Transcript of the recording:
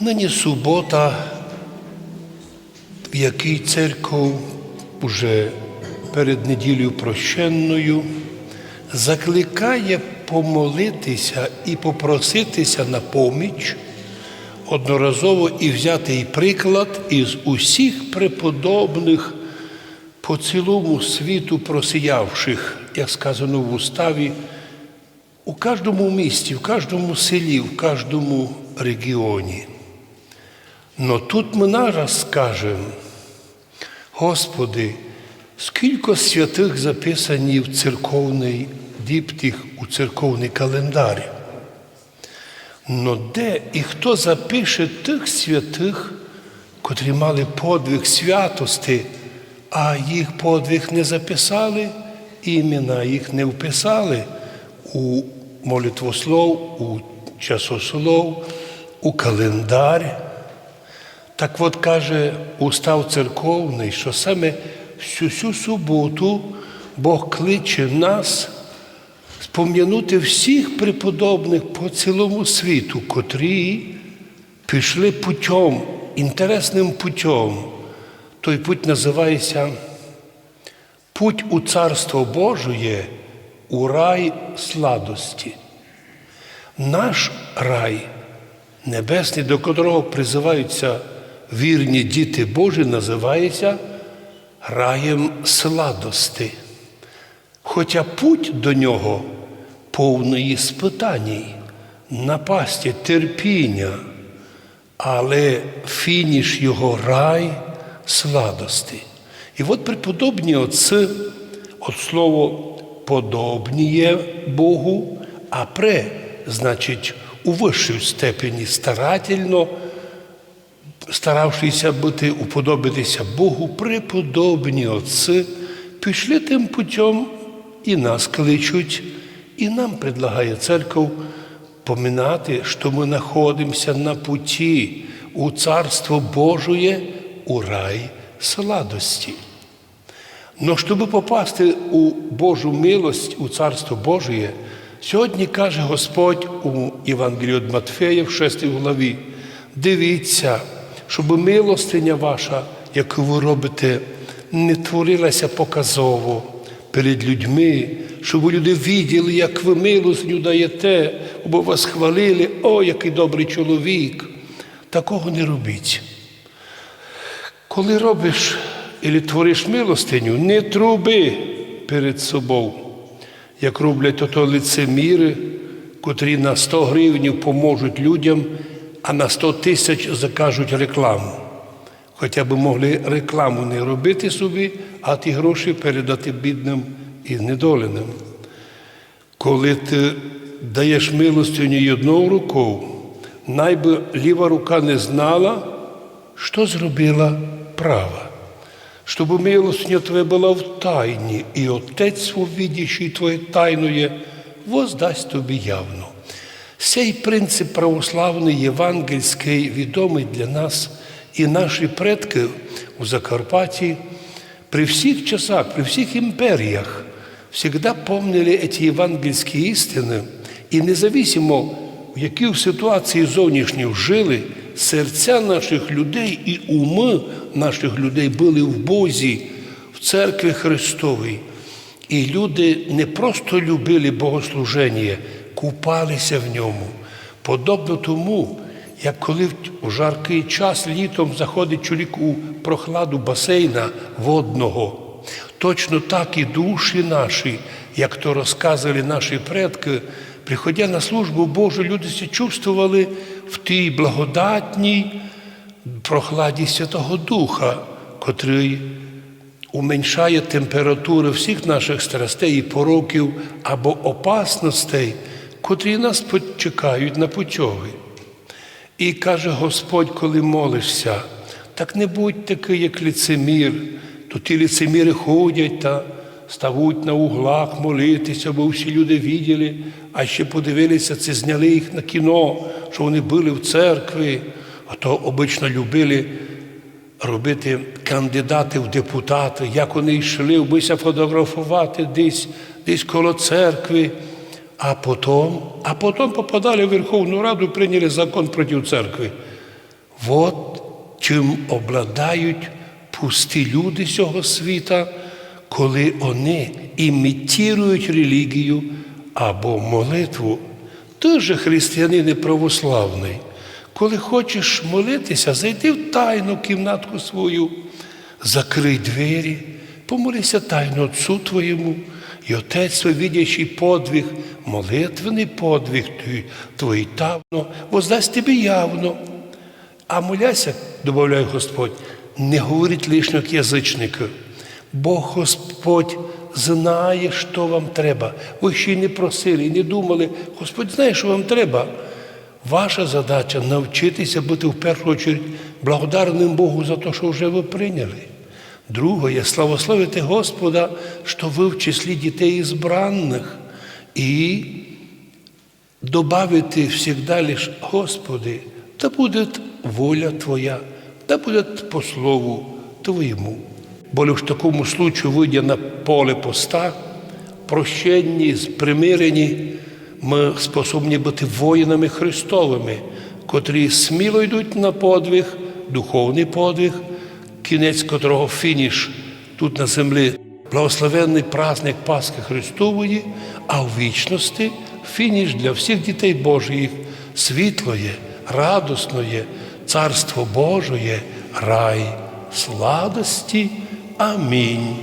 Нині субота, в якій церков уже перед неділею прощенною закликає помолитися і попроситися на поміч одноразово і взяти і приклад із усіх преподобних по цілому світу просіявших, як сказано в уставі, у кожному місті, в кожному селі, в кожному регіоні. Но тут ми нараз скажемо, Господи, скільки святих записані в церковний діптих, у церковний календар. Но де і хто запише тих святих, котрі мали подвиг святости, а їх подвиг не записали, імена їх не вписали у молитвослов, у часослов, у календар. Так от каже устав церковний, що саме всю цю суботу Бог кличе нас спом'янути всіх преподобних по цілому світу, котрі пішли путем, інтересним путем. Той путь називається Путь у Царство Божоє у рай сладості. Наш рай небесний, до котрого призиваються вірні діти Божі, називається раєм сладости. Хоча путь до нього повний спитаній, напасті, терпіння, але фініш його рай сладости. І от преподобні отці, от слово подобніє Богу, а пре, значить, у вищій степені старательно, старавшися бути, уподобитися Богу, преподобні отці, пішли тим путем і нас кличуть, і нам предлагає церковь поминати, що ми знаходимося на путі у Царство Божє, у рай сладості. Но щоб попасти у Божу милость, у Царство Божє, сьогодні каже Господь у Євангелії від Матфея в 6 главі, дивіться, щоб милостиня ваша, яку ви робите, не творилася показово перед людьми, щоб люди виділи, як ви милостиню даєте, бо вас хвалили, о, який добрий чоловік. Такого не робіть. Коли робиш і твориш милостиню, не труби перед собою, як роблять ото лицеміри, котрі на 100 гривень поможуть людям, а на 100 тисяч закажуть рекламу. Хоча б могли рекламу не робити собі, а ті гроші передати бідним і знедоленим. Коли ти даєш милостиню одною рукою, найби ліва рука не знала, що зробила права. Щоб милостиня твоя була в тайні, і Отець, увидящий твоє тайное, воздасть тобі явно. Цей принцип православний, євангельський, відомий для нас і наші предки у Закарпатті при всіх часах, при всіх імперіях завжди помнили ці євангельські істини, і независимо, в якій ситуації зовнішній жили, серця наших людей і уми наших людей були в Бозі, в церкві Христовій. І люди не просто любили богослуження, купалися в ньому. Подобно тому, як коли в жаркий час літом заходить чоловік у прохладу басейна водного, точно так і душі наші, як то розказували наші предки, приходя на службу Божу, люди се чувствували в тій благодатній прохладі Святого Духа, котрий уменьшає температуру всіх наших страстей і пороків або опасностей, котрі нас чекають на путьоги. І каже Господь, коли молишся, так не будь такий, як лицемір, то ті лицеміри ходять та ставуть на углах молитися, бо всі люди виділи, а ще подивилися, це зняли їх на кіно, що вони були в церкві, а то обично любили робити кандидати в депутати, як вони йшли, вбися фотографувати десь, десь коло церкви. А потім, а потім попадали в Верховну Раду і прийняли закон проти церкви. От чим обладають пусті люди цього світа, коли вони імітують релігію або молитву. Ти же християнин православний. Коли хочеш молитися, зайди в тайну кімнатку свою, закрий двері, помолися тайно Отцу твоєму, і Отець твій, видячий подвиг, молитвений подвиг твій, тавно, воздасть тобі явно. А моляся, додає Господь, не говорить лишнього як язичників, бо Господь знає, що вам треба. Ви ще й не просили, не думали, Господь знає, що вам треба. Ваша задача навчитися бути в першу чергу благодарним Богу за те, що вже ви прийняли. Друге, славословити Господа, що ви в числі дітей ізбранних. І добавити всегда лишь Господи, да будет воля Твоя, да будет по слову Твоему. Бо лиш в такому случаю, вийдя на поле поста, прощенні, примирені, ми способні бути воїнами Христовими, котрі сміло йдуть на подвиг, духовний подвиг, кінець котрого фініш тут на землі благословенний праздник Пасхи Христової, а в вічності фініш для всіх дітей Божих світлоє, радосноє, Царство Божоє, рай, сладості. Амінь.